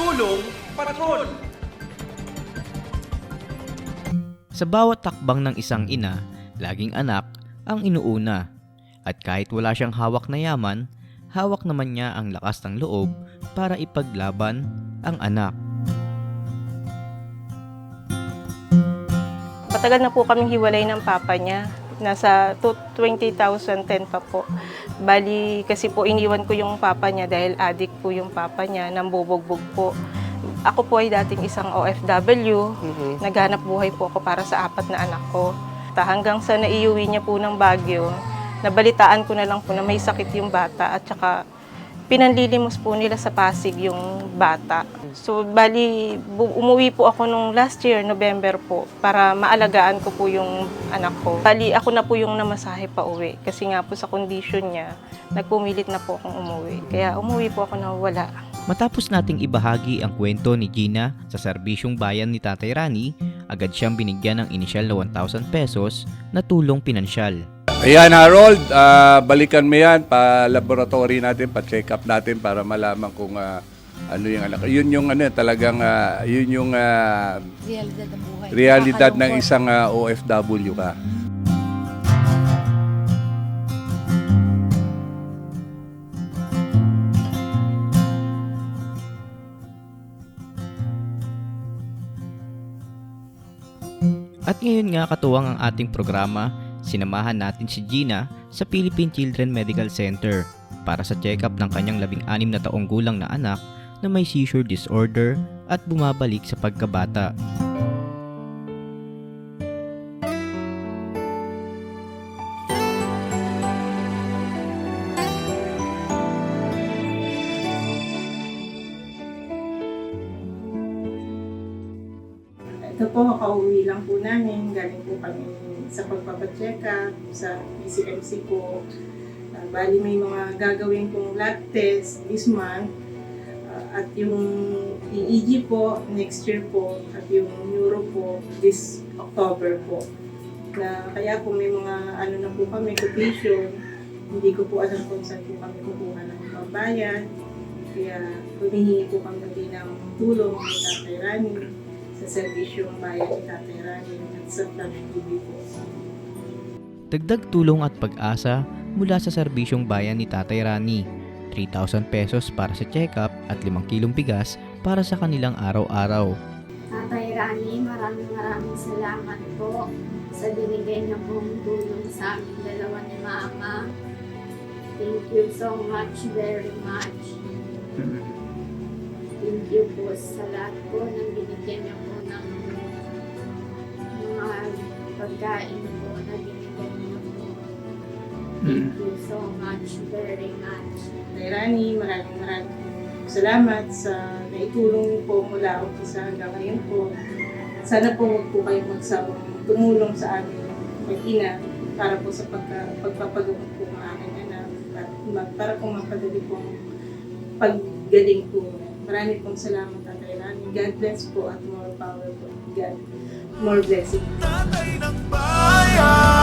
Tulong Patrol! Sa bawat takbang ng isang ina, laging anak ang inuuna. At kahit wala siyang hawak na yaman, hawak naman niya ang lakas ng loob para ipaglaban ang anak. Matagal na po kaming hiwalay ng papa niya. Nasa to- 2010 pa po. Bali, kasi po iniwan ko yung papa niya dahil addict po yung papa niya, nambubugbog po. Ako po ay dating isang OFW. Naghanap buhay po ako para sa apat na anak ko. Ta hanggang sa naiuwi niya po ng Baguio, nabalitaan ko na lang po na may sakit yung bata at saka pinanlilimos po nila sa Pasig yung bata. So, bali, umuwi po ako nung last year, November po, para maalagaan ko po yung anak ko. Bali, ako na po yung namasahe pa uwi. Kasi nga po sa condition niya, nagpumilit na po akong umuwi. Kaya umuwi po ako na wala. Matapos nating ibahagi ang kwento ni Gina sa serbisyong bayan ni Tatay Rani, agad siyang binigyan ng inisyal na 1,000 pesos na tulong pinansyal. Ayan Harold, ah, balikan mo yan, pa-laboratory natin, pa-check up natin para malaman kung ah, ano yung anak. Yun yung ano, talagang, ah, yun yung ah, Realidad ng buhay. realidad ng isang ah, OFW ka. At ngayon nga katuwang ang ating programa, sinamahan natin si Gina sa Philippine Children Medical Center para sa check-up ng kanyang labing-anim na taong gulang na anak na may seizure disorder at bumabalik sa pagkabata. Ito po, kauwi lang po namin. Galing po kami sa pagpapacheck up, sa PCMC po. Uh, bali may mga gagawin pong lab test this month. Uh, at yung EEG po, next year po. At yung neuro po, this October po. Na, kaya kung may mga ano na po kami, quotation, hindi ko po alam kung saan po kami kukuha ng pambayan. Kaya humihingi po kami ng tulong ni Tatay Rani bayan ni Tatay Rani at sa po. Dagdag tulong at pag-asa mula sa serbisyong bayan ni Tatay Rani. 3,000 pesos para sa check-up at 5 kilong bigas para sa kanilang araw-araw. Tatay Rani, maraming maraming salamat po sa binigay niyo pong tulong sa amin dalawa ni Mama. Thank you so much, very much. Thank you po sa lahat po ng binigyan niyo po pagkain po na binigyan niyo po. Thank you so much, very much. Rani, maraming maraming salamat sa naitulong po mula umpisa hanggang ngayon po. Sana po huwag po kayo magsawang tumulong sa amin mag-ina para po sa pagka, pagpapagamot po ng aking anak at ma- para po mapadali po paggaling po. Marami pong salamat Tatay Rani. God bless po at more power po. God, more blessing. Tatay ng bayan